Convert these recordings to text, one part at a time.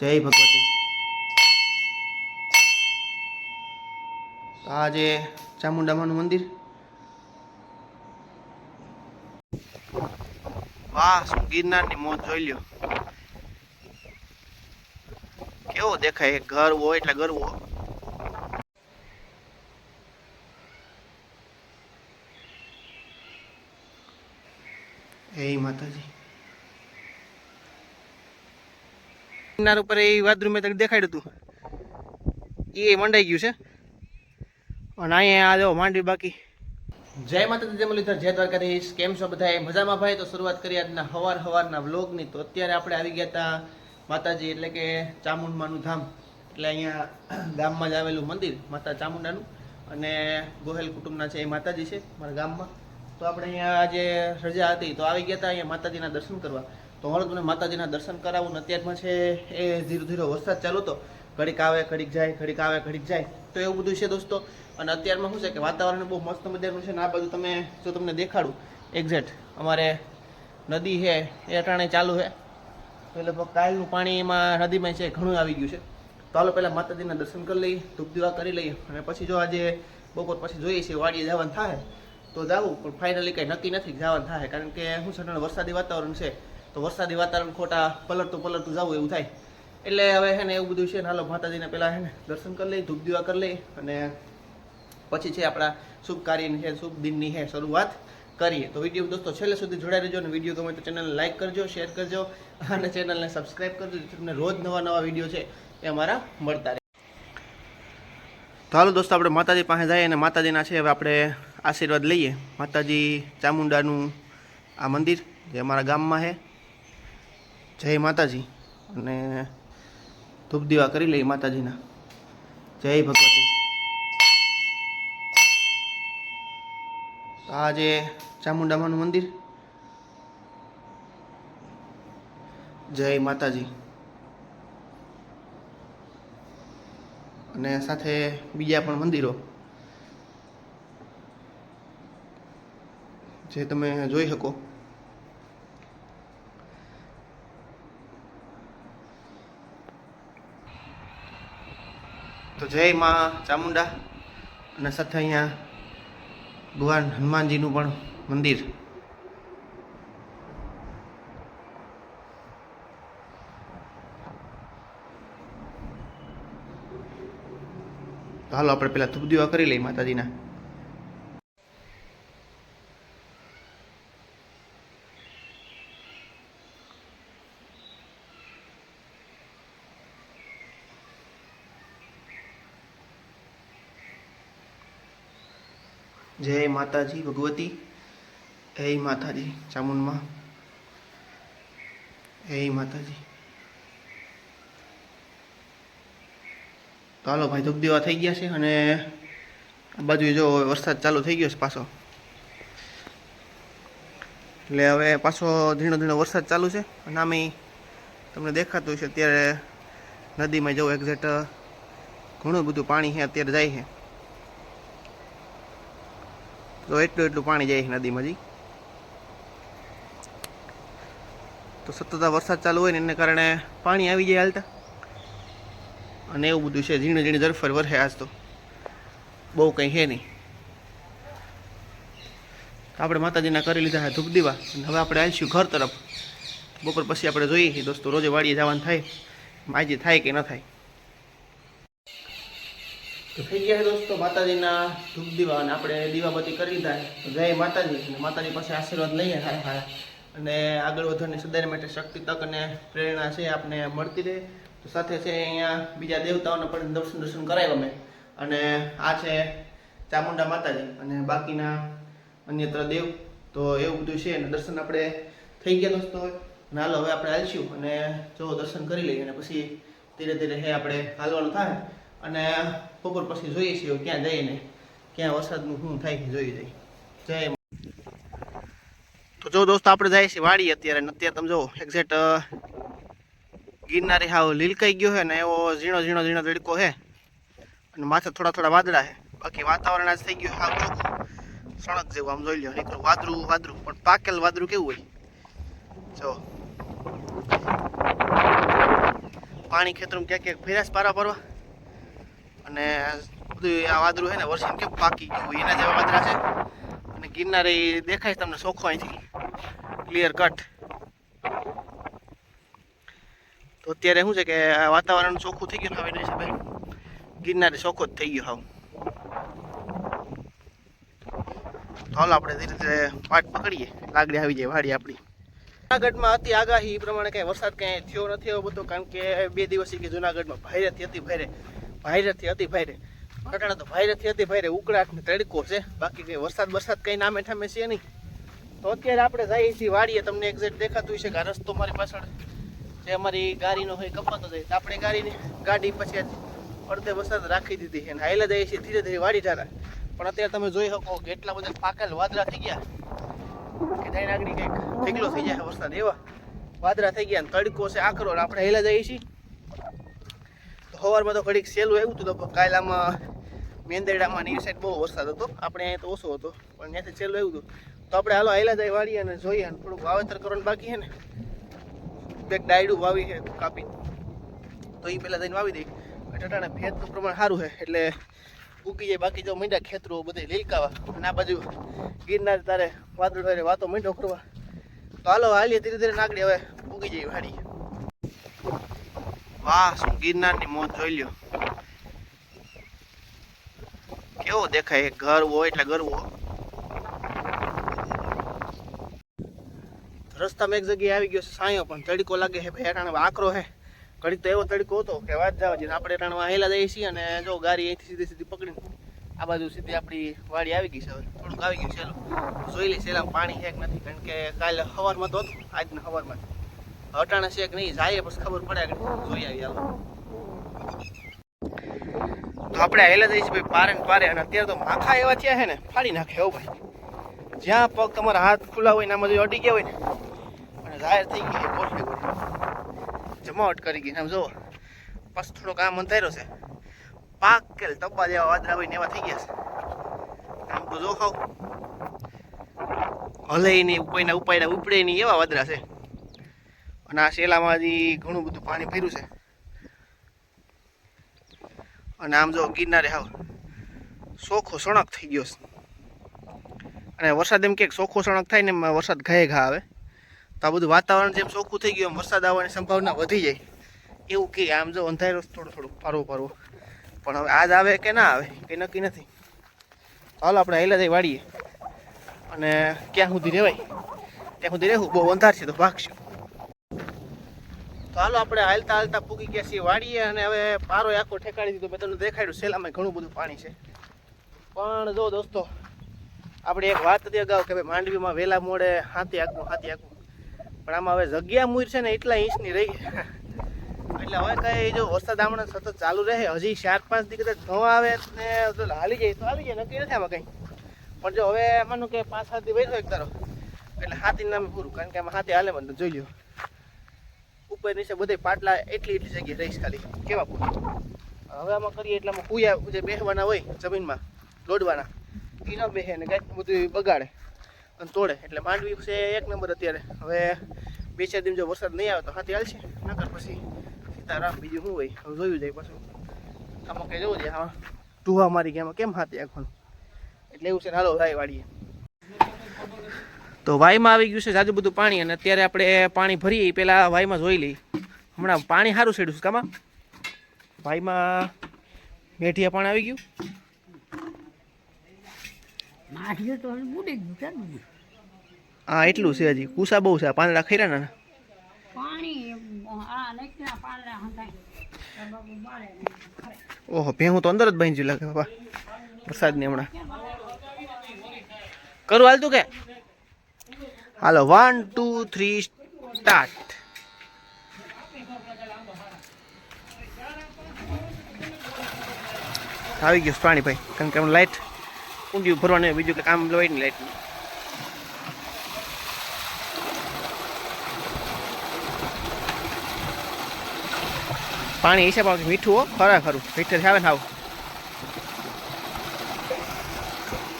જય ભગવતી. તો ચામુંડામાનું મંદિર. વાહ ગિરનારની મોજ જોઈ લ્યો. કેવો દેખાય ઘર હોય એટલે ગરવો એ માતાજી. ગિરનાર ઉપર એ વાદરું મેં તને દેખાડ્યું હતું. એ મંડાઈ ગયું છે. અને અહીંયા આ જો માંડવી બાકી. જય માતાજી, જય મુરલીધર, જય દ્વારકાધીશ. કેમ છો બધા મજામાં ભાઈ? તો શરૂઆત કરી આજના હવાર હવારના વ્લોગની. તો અત્યારે આપણે આવી ગયા હતા માતાજી, એટલે કે ચામુંડમાનું ધામ. એટલે અહીંયા ગામમાં જ આવેલું મંદિર, માતા ચામુંડાનું. અને ગોહેલ કુટુંબના છે એ માતાજી છે, મારા ગામમાં. તો આપણે અહીંયા આજે રજા હતી. તો આવી ગયા હતા અહીંયા માતાજીના દર્શન કરવા. તો હવે તમને માતાજીના દર્શન કરાવું ને અત્યારમાં છે એ ધીરે ધીરે વરસાદ ચાલુ હતો. ઘડીક આવે, ઘડીક જાય, ઘડીક આવે, ઘડીક જાય. તો એવું બધું છે દોસ્તો. અને અત્યારમાં શું છે કે વાતાવરણ બહુ મસ્ત મજાનું છે ને આ બાજુ તમે, જો તમને દેખાડું એક્ઝેક્ટ અમારે નદી છે, એ અટાણે ચાલુ છે. તો લગભગ કાલનું પાણી એમાં નદીમાં છે, ઘણું આવી ગયું છે. તો હાલો, પહેલાં માતાજીના દર્શન કરી લઈએ ધૂપ દીવા કરી લઈએ. અને પછી જો આજે બપોર પછી જોઈએ છીએ વાડીએ જવાનું થાય, તો જાવું. પણ ફાઇનલી કંઈ નક્કી નથી જવાનું થાય, કારણ કે શું છે વરસાદી વાતાવરણ છે. તો વરસાદી વાતાવરણ ખોટા પલટતું પલટતું જવું એવું થાય. એટલે હવે છે ને એવું બધું છે ને હાલો માતાજીને પહેલાં છે ને દર્શન કરી લઈએ, ધૂપ દીવા કરી લઈએ અને પછી છે આપણા શુભ કાર્યની છે, શુભ દિનની છે શરૂઆત કરીએ. તો વીડિયો દોસ્તો છેલ્લે સુધી જોડાઈ રહેજો અને વીડિયો ગમે તો ચેનલને લાઈક કરજો શેર કરજો અને ચેનલને સબસ્ક્રાઈબ કરજો, જેથી તમને રોજ નવા નવા વીડિયો છે એ અમારા મળતા રહે. તો હાલો દોસ્તો, આપણે માતાજી પાસે જઈએ અને માતાજીના છે, હવે આપણે આશીર્વાદ લઈએ. માતાજી ચામુંડાનું આ મંદિર જે અમારા ગામમાં છે જય માતાજી. અને ધૂપ દીવા કરી લઈએ માતાજીના. જય ભગવતી. આ જે ચામુંડામાનું મંદિર. જય માતાજી. અને સાથે બીજા પણ મંદિરો. જે તમે જોઈ શકો. તો જય માં ચામુંડા. અને સાથે અહીંયા ભગવાન હનુમાનજીનું પણ મંદિર. હાલો આપણે પેલા ધૂપ દીવા કરી લઈએ માતાજીના. જય માતાજી, ભગવતી. હે માતાજી, ચામુંડમાં. હે માતાજી. તો હાલો, ભાઈ ધૂપદીવા થઈ ગયા છે અને આ બાજુ જો વરસાદ ચાલુ થઈ ગયો છે પાછો. એટલે હવે પાછો ધીણો ધીણો વરસાદ ચાલુ છે. અને આમે તમને દેખાતું છે અત્યારે નદીમાં જવું એક્ઝેક્ટ ઘણું બધું પાણી છે, અત્યારે જાય છે. તો એટલું એટલું પાણી જાય નદીમાં જી. તો સતત વરસાદ ચાલુ હોય ને એને કારણે પાણી આવી જાય હાલતા. અને એવું બધું છે, ઝીણી ઝીણી ઝરફર વરસે આજ તો. બહુ કંઈ છે નહીં. આપણે માતાજીના કરી લીધા છે ધૂપ દીવા. અને હવે આપણે આવીશું ઘર તરફ. બપોર પછી આપણે જોઈએ દોસ્તો, રોજે વાડીએ જવાનું થાય. આજે થાય કે ન થાય. તો થઈ ગયા દોસ્તો માતાજીના ધૂપ દીવા અને આપણે દીવાબત્તી કરી દીધા જય માતાજી અને માતાજી પાસે આશીર્વાદ લઈએ હા હા. અને આગળ વધવાની સદાય માટે શક્તિ, તક અને પ્રેરણા છે આપને મળતી રહે. તો સાથે છે અહીંયા બીજા દેવતાઓને પણ દર્શન દર્શન કરાવ્યા મેં અને આ છે ચામુંડા માતાજી અને બાકીના અન્યત્ર દેવ. તો એવું બધું છે અને દર્શન આપણે થઈ ગયા દોસ્તો. અને હાલો હવે આપણે હાલશું અને જો દર્શન કરી લઈએ અને પછી ધીરે ધીરે હે આપણે હાલવાનું થાય. અને બપોર પછી જોઈએ છીએ ક્યાં જઈને, ક્યાં વરસાદનું શું થાય જોઈ જઈ જય. તો જો દોસ્તો, આપણે જઈએ છીએ વાડી અત્યારે અત્યારે તમે જો એક્ઝેક્ટ ગિરનારી હાવ લીલકાઈ ગયો છે ને એવો ઝીણો ઝીણો ઝીણો તડકો છે. અને માથે થોડા થોડા વાદળા છે. બાકી વાતાવરણ આજ થઈ ગયું હાવ ચોખ્ખું. સણક જેવું આમ જોઈ લો નીકળું વાદરું વાદરું પણ પાકેલ વાદરું કેવું હોય? જો. પાણી ખેતરમાં ક્યાંક ક્યાંક ફેર્યા પારા પરવા અને બધું આ વાદળું છે ને વરસાદ કેમ પાકી ગયું એના જેવા વાદળા છે. અને ગિરનાર એ દેખાય તમને ચોખ્ખો અહીંથી. ક્લિયર કટ તો અત્યારે શું છે કે વાતાવરણ ચોખ્ખું થઈ ગયું હવે એના હિસાબે ગિરનારે ચોખ્ખો જ થઈ ગયો હાવ. હાલ આપણે ધીરે ધીરે પાટ પકડીએ. લાગડી આવી જાય વાડી આપણી. જુનાગઢમાં હતી આગાહી એ પ્રમાણે કઈ વરસાદ કઈ થયો નથી એવો બધો, કારણ કે બે દિવસથી કે જુનાગઢમાં ભાઈરેથી હતી ભાઈરે ભાઈરેથી હતી ભાઈરે અટાણા તો ભાઈરેથી ભાઈરે ઉકળાટ ને તડકો છે. બાકી કઈ વરસાદ વરસાદ કઈ નામે ઠામે છે નહીં. તો અત્યારે આપણે જઈએ છીએ વાડીએ, તમને એક્ઝેક્ટ દેખાતું હશે કે આ રસ્તો મારી પાછળ જે અમારી ગાડીનો હોય કપાતો જાય. આપણે ગાડીની ગાડી પછી અડધે વરસાદ રાખી દીધી છે અને હાઈલા જઈએ છીએ ધીરે ધીરે વાડી ઠારા પણ અત્યારે તમે જોઈ શકો કે એટલા બધા પાકેલ વાદળા થઈ ગયા કે જઈને આગળ કંઈક ઢીકલો થઈ જાય વરસાદ એવા. વાદળા થઈ ગયા તડકો છે આકરો આપણે હેલા જઈએ છીએ. સવારમાં તો ઘડીક સહેલું એવું હતું તો કાયલામાં, મેંદરડામાં ને એ સાઈડ બહુ વરસાદ હતો. આપણે અહીંયા તો ઓછો હતો, પણ ત્યાંથી સહેલું એવું હતું. તો આપણે હાલો આયલા જાય વાળીએ અને જોઈએ અને થોડુંક વાવેતર કરવાનું બાકી છે ને. બે ડાયડું વાવી છે કાપી તો એ પહેલાં જઈને વાવી દઈ ટટાણા ભેજનું પ્રમાણ સારું છે, એટલે ઉગી જાય, બાકી જો મીંડા ખેતરો બધે લીલકાવા. અને આ બાજુ ગિરનાર તારે વાદળ વાતો મીંડો કરવા. તો હાલો હાલીએ ધીરે ધીરે નાગડી હવે ઉગી જાય વાડી વાહ ગિરનારની મોજ જોઈ લ્યો. કેવો દેખાય ઘર હોય એટલે ગરવો રસ્તામાં એક જગ્યાએ આવી ગયો છે સાયો, પણ તડકો લાગે છે ભાઈ અટાણે આકરો છે. ઘડીક તો એવો તડકો હતો કે વાત જવા જઈને આપણે રાણવા હેલા જઈએ છીએ અને જો ગાડી અહીંથી સીધી સીધી પકડીને આ બાજુ સીધી આપણી વાડી આવી ગઈ છે. થોડુંક આવી ગયું છે જોઈ લઈ સેલામાં પાણી છે કે નથી? કારણ કે કાલે સવારમાં તો હતું, આજના સવારમાં અટાણે છે કે નહીં, જાય પછી ખબર પડે કે જોઈ આવી હાલો. આપણે હેલા જઈએ ભાઈ, પારે ને પારે. અને અત્યારે તો માખા એવા થયા છે ને, ફાડી નાખે હો ભાઈ. જ્યાં પગ તમારા હાથ ખુલ્લા હોય ને, આમાં જો અડી ગયા હોય ને, અને જાહેર થઈ ગઈ ગોઠવે જમાવટ કરી ગઈ આમ જુઓ પછી થોડોક આમ અંધાર્યો છે. પાક કે તબ્બા જેવા વાદરા હોય ને એવા થઈ ગયા છે. આમ તો જો ખાવ. હલે નહીં કોઈના ઉપાયના ઉપડે નહીં, એવા વાદરા છે. અને આ શેલામાં હજી ઘણું બધું પાણી ભર્યું છે. અને આમ જો ગિરનારે હાવ સોખો સણક થઈ ગયો છે. અને વરસાદ એમ કે સોખો સણક થાય ને એમાં વરસાદ ઘાએ ઘા આવે. તો આ બધું વાતાવરણ જેમ ચોખ્ખું થઈ ગયું એમ વરસાદ આવવાની સંભાવના વધી જાય. એવું કે આમ જો અંધારો થોડું થોડું પારવો પારવો પણ હવે આજ આવે કે ના આવે કંઈ નક્કી નથી. ચાલો આપણે હેલા જઈ વાળીએ અને ક્યાં સુધી રહેવાય? ત્યાં સુધી રહેવું? બહુ અંધાર છે તો ભાગશું. તો હાલો આપણે હાલતા હાલતા પૂગી ગયા છીએ વાડીએ અને હવે પારો આખો ઠેકાડી દીધો. મેં તમને દેખાડ્યું, સેલામાં ઘણું બધું પાણી છે. પણ જો દોસ્તો, આપણે એક વાત હતી અગાઉ કે ભાઈ માંડવીમાં વહેલા મોડે હાથી આખું હાથી આખું પણ આમાં હવે જગ્યા મૂર છે ને એટલા ઇંચની રહી. એટલે હવે કઈ જો વરસાદ હમણાં સતત ચાલુ રહે, હજી ચાર પાંચ દી કદાચ ન આવે ને હાલી જાય તો હાલી જાય, નક્કી નથી આમાં કંઈ. પણ જો હવે માનું કે પાંચ સાત દી વહી એક તારો. એટલે હાથી નામે પૂરું, કારણ કે આમાં હાથી હાલે મને, જોઈ લ્યો. ઉપર નીચે બધે પાટલા એટલી એટલી જગ્યાએ રહીશ ખાલી. કેવા પૂરું હવે આમાં કરીએ એટલે આમાં કુયા જે બેસવાના હોય જમીનમાં લોડવાના એ ન બેસે ને કાંઈક બધું બગાડે અને તોડે. એટલે માંડવી છે એક નંબર અત્યારે. હવે બે ચાર દિન જો વરસાદ નહીં આવે તો હાથે હાલશે, નકર પછી સીતારામ બીજું શું હોય? હવે જોયું જાય પાછું. આમાં કંઈ જવું છે? હા. ટુવા મારી ગયા કેમ હાથે આખવાનું એટલે એવું છે હાલો ભાઈ વાળીએ. તો વાયમાં આવી ગયું છે જાજુ બધું પાણી અને અત્યારે આપણે પાણી ભરીએ પહેલાં વાયમાં જોઈ લઈ હમણાં પાણી સારું છેડ્યું છે કામાં? વાયમાં મેઠિયા પાણી આવી ગયું. હા એટલું છે હજી. કુસા બહુ છે આ પાંદડા ખૈરા. ને. ઓહો ભેહું તો અંદર જ બાંધી લાગે બાબા વરસાદની હમણાં. કરું હાલતું કે? હાલો વન ટુ થ્રી સ્ટાર્ટ આવી ગયું પ્રાણીભાઈ કારણ કે લાઇટ ઊંડિયું ભરવાનું બીજું કે કામ લેવાય નહીં લાઇટ પાણી હિસાબ આવે મીઠું હો, ખરા ખરું. મીઠે આવે ને આવું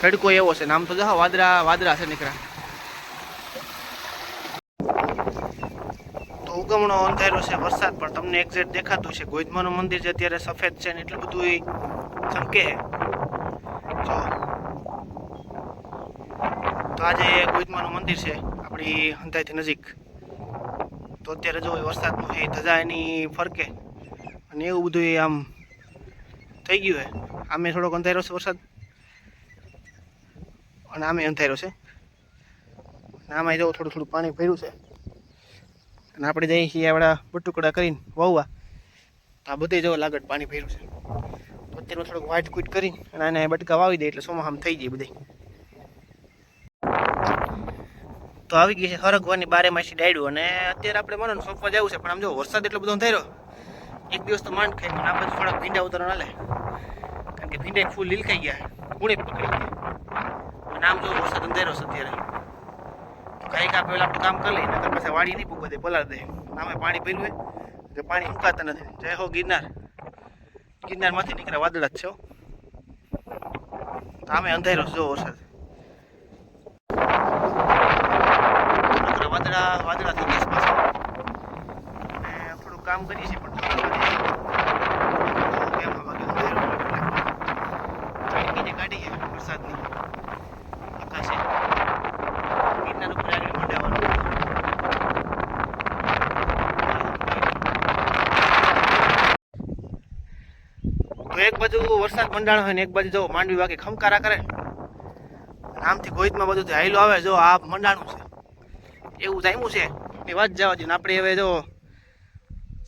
તડકો એવો છે નામ તો જો વાદળા વાદળા છે નીકળ્યા તો ઉગમણો અંધારો છે, વરસાદ, પણ તમને એક્ઝેક્ટ દેખાતું છે ગોઈધમાનું મંદિર જે અત્યારે સફેદ છે ને એટલું બધું એ ચમકે જો. તો આજે ગોઈધમાનું મંદિર છે, આપણી હંધાઈથી નજીક. તો અત્યારે જો વરસાદનું એ ધજા એની ફરકે. અને એવું બધું આમ થઈ ગયું છે. આમે થોડોક અંધારો છે વરસાદ. અને આમે અંધારો છે. અને આમાં જો થોડું થોડું પાણી ભર્યું છે. અને આપણે જઈએ છીએ આપણા બટુકડા કરીને વાવવા. આ બધે જો લાગત પાણી ભર્યું છે. તો અત્યારે થોડુંક વાટ કૂટ કરીને અને આને બટકા વાવી દે એટલે સોમાં થઈ જાય બધે. તો આવી ગઈ છે હરગવાની બારે માસી ડાયડું અને અત્યારે આપણે મને સોંપવા જવું છે, પણ આમ જો વરસાદ એટલો બધો થયો. એક દિવસ તો માંડ ખાઈ પણ આ થોડાક ભીંડા ઉતારો ના કારણ કે ભીંડા ફૂલ લીલકાઈ ગયા ગુણે પકડી ગયા અને આમ જો વરસાદ અંધેરો છે અત્યારે. તો કાંઈક આપણે પહેલાં આપણું કામ કરી લઈએ, નકર પછી વાડી નહીં દે પલાળ દે. આમે પાણી ભર્યું હોય, એટલે પાણી સુકાતા નથી. જય હો ગિરનાર. ગિરનારમાંથી નીકળે વાદળા જ છે આમે અંધારો જો વરસાદ. વાદળા વાદળા થઈ ગયા પાછા. કામ કરીએ છીએ પણ થોડું વાગે કેમ આ વાગે અંધારું એટલે તડકી જે કાઢી છે વરસાદની આકાશે ગિરનાર ઉપર આગળ મંડાવવાનું તો એક બાજુ વરસાદ મંડાણો હોય ને એક બાજુ જો માંડવી વાગે ખમકારા કરે આમથી ગોહિતમાં બધું હાઈલો આવે જો આ મંડાણું છે. એવું જામ્યું છે. એ વાત જવા ને આપણે હવે જો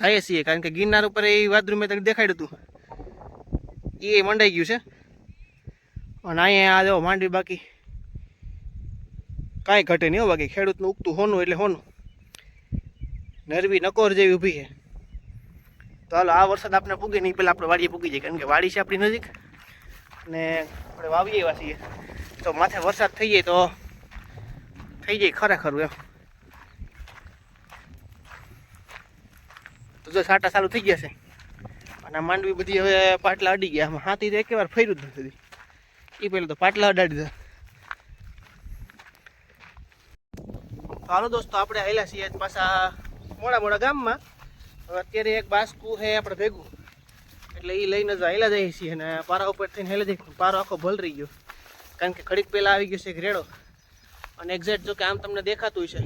જઈએ છીએ, કારણ કે ગિરનાર ઉપર એ વાદરું મેં દેખાડ્યું હતું એ મંડાઈ ગયું છે. અને અહીંયા આ જો માંડવી બાકી કાંઈ ઘટે નહીં બાકી. ખેડૂતનું ઉગતું હોનું એટલે હોનું. નરવી નકોર જેવી ઊભી છે. તો હાલો, આ વરસાદ આપણે પૂગે નહીં, પહેલાં આપણે વાડીએ પૂગી જાય કારણ કે વાડી છે આપણી નજીક. અને આપણે વાવીએ એવા છીએ. તો માથે વરસાદ થઈ જાય તો થઈ જાય ખરેખર એમ. તો જો સાટા ચાલુ થઈ ગયા છે. અને માંડવી બધી હવે પાટલા અડી ગયા. આમાં હાથી તો એક વાર ફર્યું જ નથી. એ પહેલાં તો પાટલા અડાડી દીધા. હાલો દોસ્તો, આપણે આવેલા છીએ પાછા મોડા મોડા ગામમાં. અત્યારે એક બાસકું છે આપણે ભેગું. એટલે એ લઈને જ હેલા જઈએ છીએ અને પારા ઉપર થઈને હેલા જઈએ. પારો આખો ભલ રહી ગયો. કારણ કે ખડીક પહેલાં આવી ગયો છે રેડો. અને એક્ઝેક્ટ જો કે આમ તમને દેખાતું છે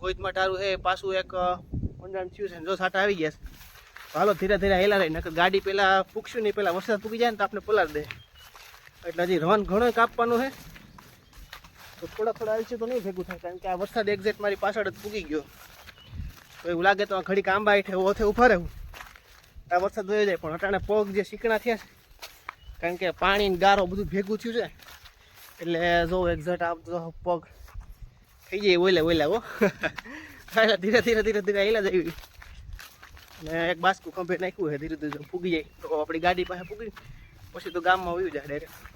કોઈતમાં ટારું છે પાછું એક મંડાણ થયું છે જો સાટા આવી ગયા છે. હાલો ધીરે ધીરે હેલા રહી. નકર ગાડી પહેલાં ફૂકશું નહીં પહેલાં વરસાદ ફૂકી જાય ને તો આપણે પલાર દે. એટલે હજી રન ઘણો કાપવાનું છે તો થોડા થોડા આવી છે તો નહીં ભેગું થાય, કારણ કે આ વરસાદ એક્ઝેક્ટ મારી પાછળ જ પૂગી ગયો. તો એવું લાગે તો આ ઘડીક કાંબા હેઠે ઓથે ઊભા રહેવું આ વરસાદ વયો જાય પણ અટાણે પગ જે શીકણા થયા છે, કારણ કે પાણી ગારો બધું ભેગું થયું છે, એટલે જો એક્ઝેક્ટ આ પગ થઈ જાય ઓલે ઓલા હો. ધીરે ધીરે ધીરે ધીરે આવેલા જ આવી. અને એક બાસ્કું ખંભે નાખ્યું છે, ધીરે ધીરે ફૂગી જાય. તો આપણી ગાડી પાસે પૂગી પછી તો ગામમાં વયું જાય ડાયરેક્ટ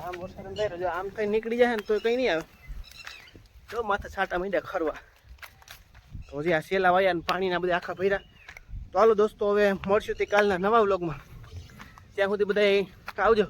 આમ વરસાદ આમ કઈ નીકળી જાય ને તો કંઈ નહીં આવે. જો માથે છાંટા માંડ્યા ખરવા. તો હજી આ સેલા વાયા અને પાણીના બધા આખા ભર્યા. તો હાલો દોસ્તો, હવે મળશું તે કાલના નવા વ્લોગમાં. ત્યાં સુધી બધા આવજો.